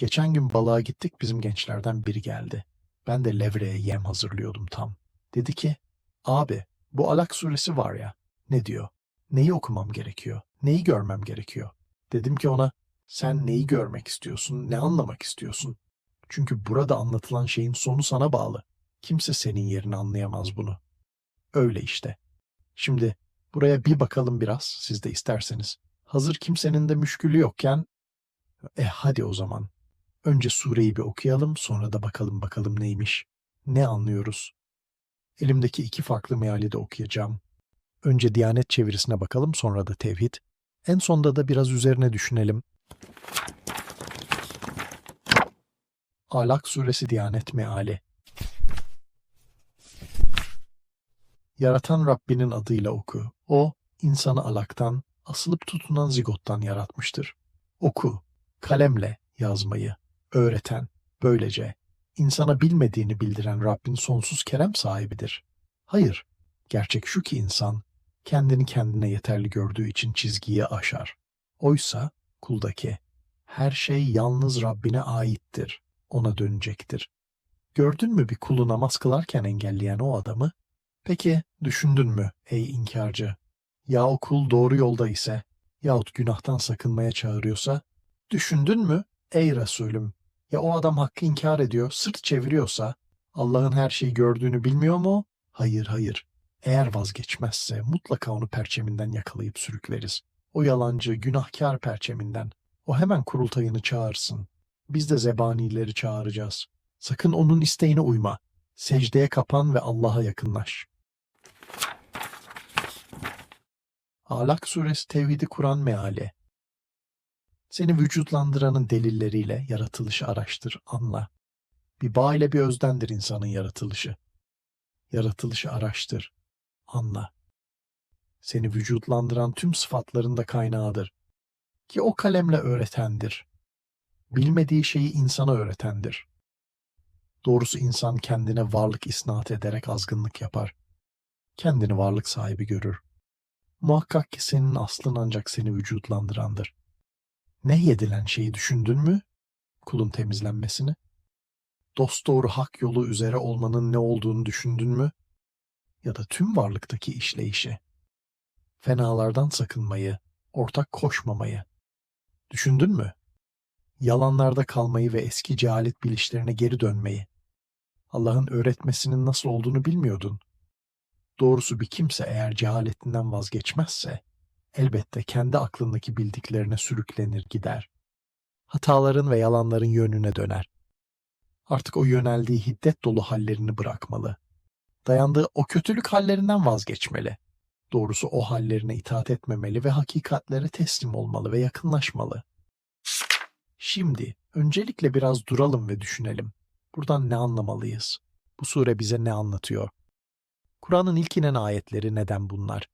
Geçen gün balığa gittik bizim gençlerden biri geldi. Ben de levreye yem hazırlıyordum tam. Dedi ki, abi bu Alak suresi var ya, ne diyor? Neyi okumam gerekiyor? Neyi görmem gerekiyor? Dedim ki ona, sen neyi görmek istiyorsun, ne anlamak istiyorsun? Çünkü burada anlatılan şeyin sonu sana bağlı. Kimse senin yerini anlayamaz bunu. Öyle işte. Şimdi buraya bir bakalım biraz siz de isterseniz. Hazır kimsenin de müşkülü yokken, e hadi o zaman. Önce sureyi bir okuyalım sonra da bakalım bakalım neymiş. Ne anlıyoruz? Elimdeki iki farklı meali de okuyacağım. Önce Diyanet çevirisine bakalım sonra da tevhid. En sonda da biraz üzerine düşünelim. Alak suresi Diyanet meali. Yaratan Rabbinin adıyla oku. O, insanı alaktan, asılıp tutunan zigottan yaratmıştır. Oku, kalemle yazmayı, öğreten, böylece insana bilmediğini bildiren Rabbin sonsuz kerem sahibidir. Hayır, gerçek şu ki insan, kendini kendine yeterli gördüğü için çizgiyi aşar. Oysa kuldaki her şey yalnız Rabbine aittir, ona dönecektir. Gördün mü bir kulu namaz kılarken engelleyen o adamı? Peki düşündün mü ey inkarcı? Ya o kul doğru yolda ise yahut günahtan sakınmaya çağırıyorsa? Düşündün mü ey Resulüm? Ya o adam hakkı inkar ediyor, sırt çeviriyorsa Allah'ın her şeyi gördüğünü bilmiyor mu? Hayır hayır. Eğer vazgeçmezse mutlaka onu perçeminden yakalayıp sürükleriz. O yalancı, günahkar perçeminden. O hemen kurultayını çağırsın. Biz de zebanileri çağıracağız. Sakın onun isteğine uyma. Secdeye kapan ve Allah'a yakınlaş. Alak suresi tevhidi Kur'an meali. Seni vücutlandıranın delilleriyle yaratılışı araştır, anla. Bir bağ ile bir özdendir insanın yaratılışı. Yaratılışı araştır, anla. Seni vücutlandıran tüm sıfatların da kaynağıdır. Ki o kalemle öğretendir. Bilmediği şeyi insana öğretendir. Doğrusu insan kendine varlık isnat ederek azgınlık yapar. Kendini varlık sahibi görür. Muhakkak ki senin aslın ancak seni vücutlandırandır. Ne yedilen şeyi düşündün mü? Kulun temizlenmesini. Dosdoğru hak yolu üzere olmanın ne olduğunu düşündün mü? Ya da tüm varlıktaki işleyişi. Fenalardan sakınmayı, ortak koşmamayı. Düşündün mü? Yalanlarda kalmayı ve eski cehalet bilişlerine geri dönmeyi. Allah'ın öğretmesinin nasıl olduğunu bilmiyordun. Doğrusu bir kimse eğer cehaletinden vazgeçmezse, elbette kendi aklındaki bildiklerine sürüklenir gider. Hataların ve yalanların yönüne döner. Artık o yöneldiği hiddet dolu hallerini bırakmalı. Dayandığı o kötülük hallerinden vazgeçmeli. Doğrusu o hallerine itaat etmemeli ve hakikatlere teslim olmalı ve yakınlaşmalı. Şimdi öncelikle biraz duralım ve düşünelim. Buradan ne anlamalıyız? Bu sure bize ne anlatıyor? Kur'an'ın ilk inen ayetleri neden bunlar?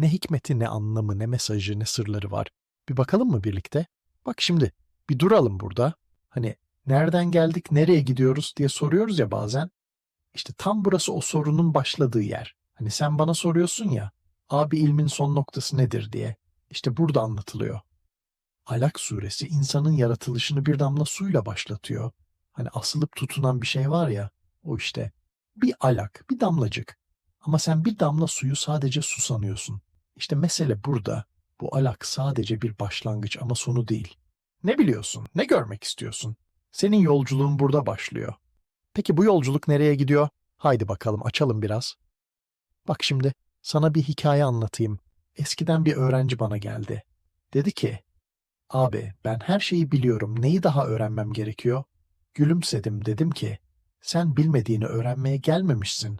Ne hikmeti, ne anlamı, ne mesajı, ne sırları var? Bir bakalım mı birlikte? Bak şimdi, bir duralım burada. Hani nereden geldik, nereye gidiyoruz diye soruyoruz ya bazen. İşte tam burası o sorunun başladığı yer. Hani sen bana soruyorsun ya, abi ilmin son noktası nedir diye. İşte burada anlatılıyor. Alak suresi insanın yaratılışını bir damla suyla başlatıyor. Hani asılıp tutunan bir şey var ya, o işte. Bir alak, bir damlacık. Ama sen bir damla suyu sadece su sanıyorsun. İşte mesele burada. Bu alak sadece bir başlangıç ama sonu değil. Ne biliyorsun? Ne görmek istiyorsun? Senin yolculuğun burada başlıyor. Peki bu yolculuk nereye gidiyor? Haydi bakalım açalım biraz. Bak şimdi sana bir hikaye anlatayım. Eskiden bir öğrenci bana geldi. Dedi ki, abi ben her şeyi biliyorum, neyi daha öğrenmem gerekiyor? Gülümsedim dedim ki, sen bilmediğini öğrenmeye gelmemişsin.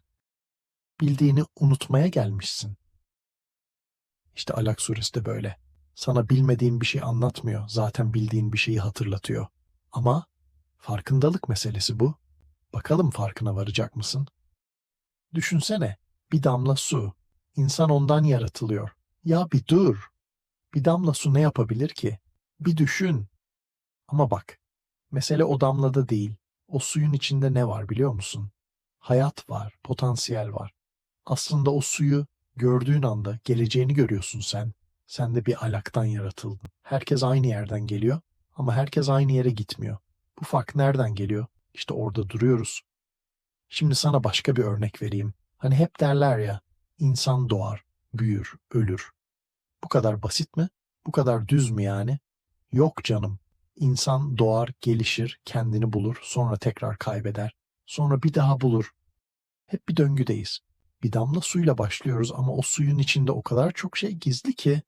Bildiğini unutmaya gelmişsin. İşte Alak suresi de böyle. Sana bilmediğin bir şey anlatmıyor, zaten bildiğin bir şeyi hatırlatıyor. Ama farkındalık meselesi bu. Bakalım farkına varacak mısın? Düşünsene, bir damla su. İnsan ondan yaratılıyor. Ya bir dur. Bir damla su ne yapabilir ki? Bir düşün. Ama bak, mesele o damlada değil. O suyun içinde ne var biliyor musun? Hayat var, potansiyel var. Aslında o suyu gördüğün anda geleceğini görüyorsun sen. Sen de bir alaktan yaratıldın. Herkes aynı yerden geliyor ama herkes aynı yere gitmiyor. Bu fark nereden geliyor? İşte orada duruyoruz. Şimdi sana başka bir örnek vereyim. Hani hep derler ya, insan doğar, büyür, ölür. Bu kadar basit mi? Bu kadar düz mü yani? Yok canım. İnsan doğar, gelişir, kendini bulur, sonra tekrar kaybeder. Sonra bir daha bulur. Hep bir döngüdeyiz. Bir damla suyla başlıyoruz ama o suyun içinde o kadar çok şey gizli ki.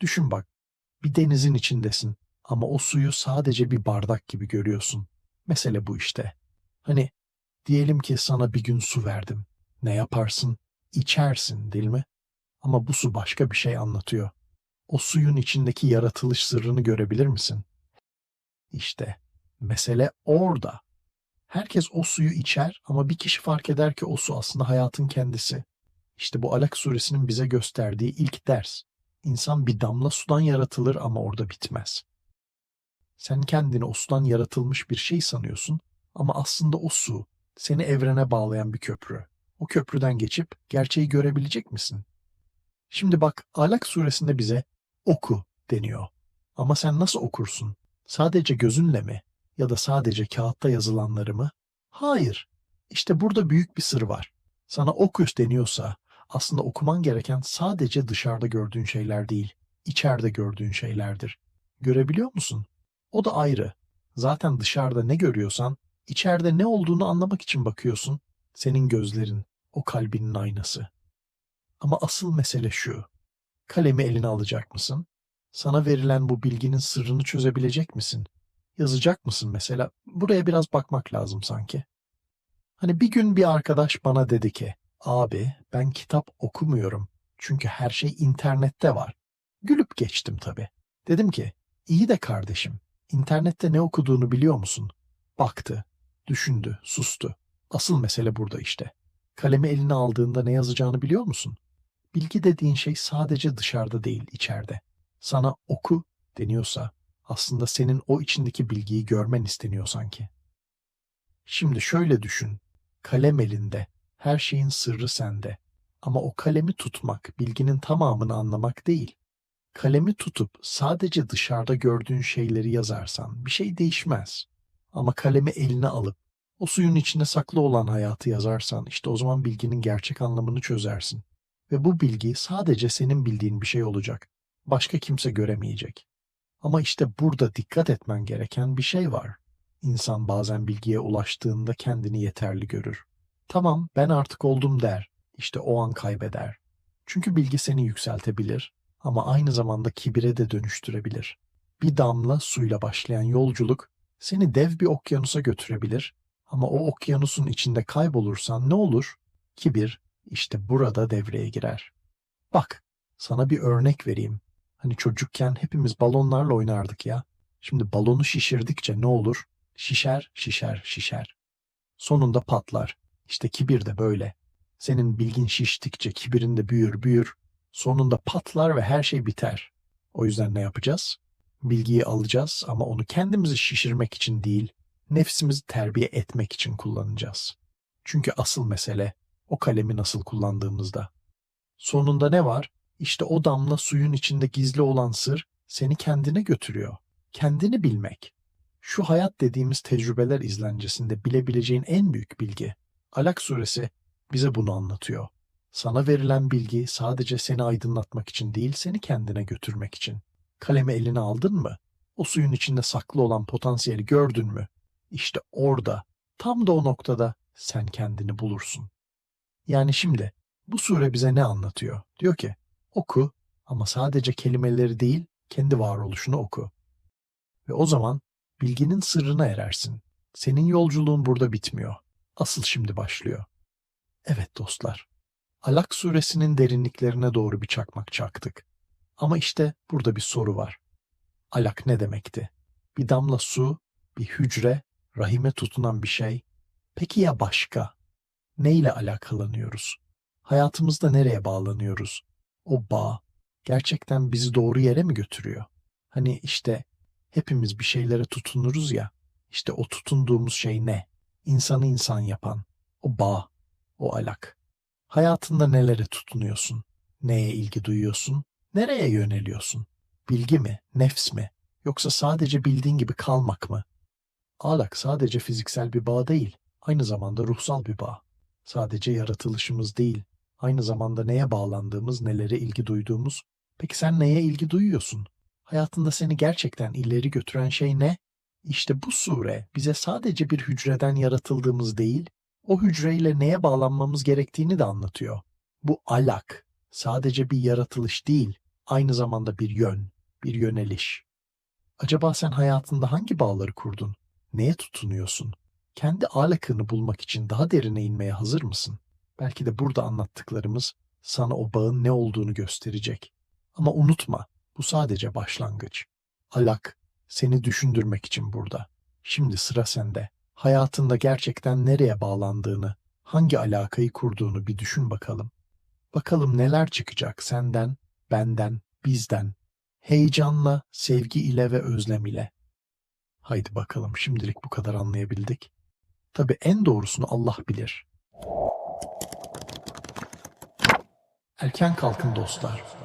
Düşün bak, bir denizin içindesin ama o suyu sadece bir bardak gibi görüyorsun. Mesele bu işte. Hani diyelim ki sana bir gün su verdim. Ne yaparsın? İçersin değil mi? Ama bu su başka bir şey anlatıyor. O suyun içindeki yaratılış sırrını görebilir misin? İşte mesele orada. Herkes o suyu içer ama bir kişi fark eder ki o su aslında hayatın kendisi. İşte bu Alak suresinin bize gösterdiği ilk ders. İnsan bir damla sudan yaratılır ama orada bitmez. Sen kendini o sudan yaratılmış bir şey sanıyorsun ama aslında o su seni evrene bağlayan bir köprü. O köprüden geçip gerçeği görebilecek misin? Şimdi bak Alak suresinde bize oku deniyor. Ama sen nasıl okursun? Sadece gözünle mi? Ya da sadece kağıtta yazılanları mı? Hayır. İşte burada büyük bir sır var. Sana okus deniyorsa aslında okuman gereken sadece dışarıda gördüğün şeyler değil, içeride gördüğün şeylerdir. Görebiliyor musun? O da ayrı. Zaten dışarıda ne görüyorsan, içeride ne olduğunu anlamak için bakıyorsun. Senin gözlerin, o kalbinin aynası. Ama asıl mesele şu. Kalemi eline alacak mısın? Sana verilen bu bilginin sırrını çözebilecek misin? Yazacak mısın mesela? Buraya biraz bakmak lazım sanki. Hani bir gün bir arkadaş bana dedi ki, abi ben kitap okumuyorum. Çünkü her şey internette var. Gülüp geçtim tabii. Dedim ki, iyi de kardeşim, internette ne okuduğunu biliyor musun? Baktı, düşündü, sustu. Asıl mesele burada işte. Kalemi eline aldığında ne yazacağını biliyor musun? Bilgi dediğin şey sadece dışarıda değil, içeride. Sana oku deniyorsa aslında senin o içindeki bilgiyi görmen isteniyor sanki. Şimdi şöyle düşün. Kalem elinde, her şeyin sırrı sende. Ama o kalemi tutmak, bilginin tamamını anlamak değil. Kalemi tutup sadece dışarıda gördüğün şeyleri yazarsan bir şey değişmez. Ama kalemi eline alıp o suyun içinde saklı olan hayatı yazarsan işte o zaman bilginin gerçek anlamını çözersin. Ve bu bilgi sadece senin bildiğin bir şey olacak. Başka kimse göremeyecek. Ama işte burada dikkat etmen gereken bir şey var. İnsan bazen bilgiye ulaştığında kendini yeterli görür. Tamam ben artık oldum der. İşte o an kaybeder. Çünkü bilgi seni yükseltebilir ama aynı zamanda kibire de dönüştürebilir. Bir damla suyla başlayan yolculuk seni dev bir okyanusa götürebilir ama o okyanusun içinde kaybolursan ne olur? Kibir işte burada devreye girer. Bak, sana bir örnek vereyim. Hani çocukken hepimiz balonlarla oynardık ya. Şimdi balonu şişirdikçe ne olur? Şişer, şişer, şişer. Sonunda patlar. İşte kibir de böyle. Senin bilgin şiştikçe kibirin de büyür, büyür. Sonunda patlar ve her şey biter. O yüzden ne yapacağız? Bilgiyi alacağız ama onu kendimizi şişirmek için değil, nefsimizi terbiye etmek için kullanacağız. Çünkü asıl mesele o kalemi nasıl kullandığımızda. Sonunda ne var? İşte o damla suyun içinde gizli olan sır seni kendine götürüyor. Kendini bilmek. Şu hayat dediğimiz tecrübeler izlencesinde bilebileceğin en büyük bilgi. Alak suresi bize bunu anlatıyor. Sana verilen bilgi sadece seni aydınlatmak için değil, seni kendine götürmek için. Kalemi eline aldın mı? O suyun içinde saklı olan potansiyeli gördün mü? İşte orada, tam da o noktada sen kendini bulursun. Yani şimdi bu sure bize ne anlatıyor? Diyor ki oku ama sadece kelimeleri değil kendi varoluşunu oku. Ve o zaman bilginin sırrına erersin. Senin yolculuğun burada bitmiyor. Asıl şimdi başlıyor. Evet dostlar. Alak suresinin derinliklerine doğru bir çakmak çaktık. Ama işte burada bir soru var. Alak ne demekti? Bir damla su, bir hücre, rahime tutunan bir şey. Peki ya başka? neyle alakalanıyoruz? Hayatımızda nereye bağlanıyoruz? O bağ gerçekten bizi doğru yere mi götürüyor? Hani işte hepimiz bir şeylere tutunuruz ya. İşte o tutunduğumuz şey ne? İnsanı insan yapan o bağ, o alak. Hayatında nelere tutunuyorsun? Neye ilgi duyuyorsun? Nereye yöneliyorsun? Bilgi mi, nefs mi? Yoksa sadece bildiğin gibi kalmak mı? Ahlak sadece fiziksel bir bağ değil, aynı zamanda ruhsal bir bağ. Sadece yaratılışımız değil, aynı zamanda neye bağlandığımız, nelere ilgi duyduğumuz. Peki sen neye ilgi duyuyorsun? Hayatında seni gerçekten ileri götüren şey ne? İşte bu sure bize sadece bir hücreden yaratıldığımız değil, o hücreyle neye bağlanmamız gerektiğini de anlatıyor. Bu alak sadece bir yaratılış değil, aynı zamanda bir yön, bir yöneliş. Acaba sen hayatında hangi bağları kurdun? Neye tutunuyorsun? Kendi alakını bulmak için daha derine inmeye hazır mısın? Belki de burada anlattıklarımız sana o bağın ne olduğunu gösterecek. Ama unutma, bu sadece başlangıç. Alak seni düşündürmek için burada. Şimdi sıra sende. Hayatında gerçekten nereye bağlandığını, hangi alakayı kurduğunu bir düşün bakalım. Bakalım neler çıkacak senden, benden, bizden. Heyecanla, sevgi ile ve özlem ile. Haydi bakalım şimdilik bu kadar anlayabildik. Tabi en doğrusunu Allah bilir. Erken kalkın dostlar.